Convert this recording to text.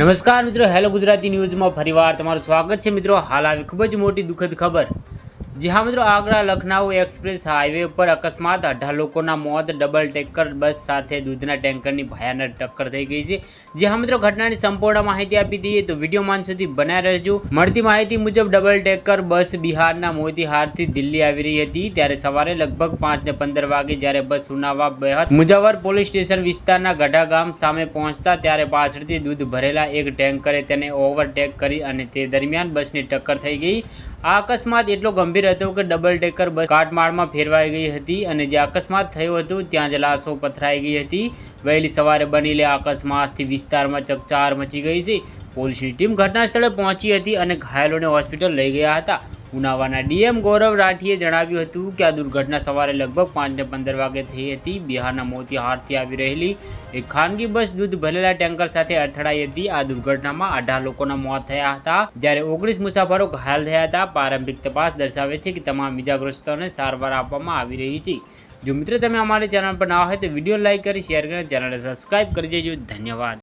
નમસ્કાર મિત્રો, હેલો ગુજરાતી ન્યૂઝમાં ફરીવાર તમારું સ્વાગત છે. મિત્રો, હાલ આવી ખૂબ જ મોટી દુઃખદ ખબર જી હા મિત્રો, આગ્રા લખનઉ એક્સપ્રેસ હાઈવે પર અકસ્માત. અઢાર લોકોના મોત, ડબલ ટેકર બસ સાથે દૂધના ટેન્કરની ભયાનક ટક્કર થઈ ગઈ છે. જી હા મિત્રો, ઘટનાની સંપૂર્ણ માહિતી આપી દઈએ તો વીડિયો માન સુધી બનાવી રહેજો. મળતી માહિતી મુજબ ડબલ ટેકર બસ બિહારના મોતીહારથી દિલ્હી આવી રહી હતી. ત્યારે સવારે લગભગ પાંચ ને પંદર વાગે જ્યારે બસ સુનાવા બેહદ મુજાવર પોલીસ સ્ટેશન વિસ્તારના ગઢા ગામ સામે પહોંચતા ત્યારે પાછળથી દૂધ ભરેલા એક ટેન્કરે તેને ઓવરટેક કરી અને તે દરમિયાન બસની ટક્કર થઈ ગઈ. આ અકસ્માત એટલો ગંભીર હતો કે ડબલ ડેકર બસ કાટમાળમાં ફેરવાઈ ગઈ હતી અને જે અકસ્માત થયો હતો, ત્યાં જ લાશો પથરાઈ ગઈ હતી. વહેલી સવારે બનેલી અકસ્માતથી વિસ્તારમાં ચકચાર મચી ગઈ છે. પોલીસની ટીમ ઘટના સ્થળે પહોંચી હતી અને ઘાયલોને હોસ્પિટલ લઈ ગયા હતા. ઉનાવાના ડીએમ ગૌરવ રાઠીએ જણાવ્યું હતું કે આ દુર્ઘટના સવારે લગભગ પાંચને પંદર વાગે થઈ હતી. બિહારના મોતિહારથી આવી રહેલી એક ખાનગી બસ દૂધ ભરેલા ટેન્કર સાથે અથડાઈ હતી. આ દુર્ઘટનામાં અઢાર લોકોના મોત થયા હતા. જ્યારે ઓગણીસ મુસાફરો ઘાયલ થયા હતા, પ્રારંભિક તપાસ દર્શાવે છે કે તમામ ઇજાગ્રસ્તોને સારવાર આપવામાં આવી રહી છે. જો મિત્રો, તમે અમારી ચેનલ પર ના હોય તો વીડિયો લાઇક કરી, શેર કરી ચેનલને સબસ્ક્રાઇબ કરી દેજો. ધન્યવાદ.